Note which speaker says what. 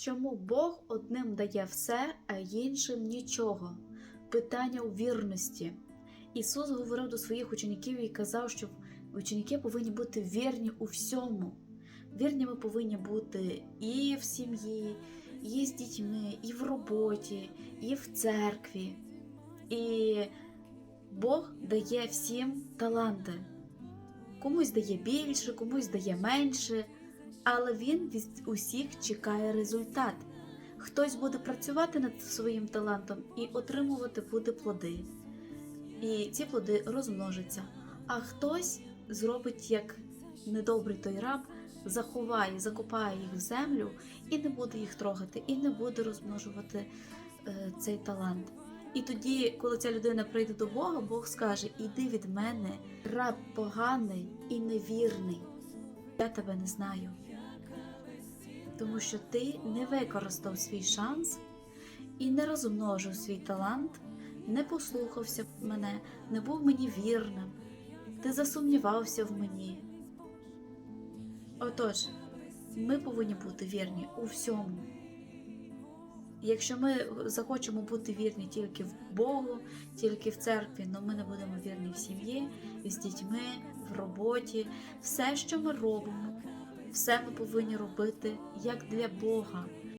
Speaker 1: Чому Бог одним дає все, а іншим нічого? Питання у вірності. Ісус говорив до своїх учнів і казав, що ученики повинні бути вірні у всьому. Вірні ми повинні бути і в сім'ї, і з дітьми, і в роботі, і в церкві. І Бог дає всім таланти. Комусь дає більше, комусь дає менше, але Він від усіх чекає результат. Хтось буде працювати над своїм талантом і отримувати буде плоди. І ці плоди розмножаться. А хтось зробить як недобрий той раб, заховає, закопає їх в землю і не буде їх трогати, і не буде розмножувати е, цей талант. І тоді, коли ця людина прийде до Бога, Бог скаже: Іди від мене, раб поганий і невірний. Я тебе не знаю. Тому що ти не використав свій шанс і не розмножив свій талант, не послухався мене, не був мені вірним, ти засумнівався в мені. Отож, ми повинні бути вірні у всьому. Якщо ми захочемо бути вірні тільки в Богу, тільки в церкві, але ми не будемо вірні в сім'ї, з дітьми, в роботі, все, що ми робимо, все ми повинні робити як для Бога,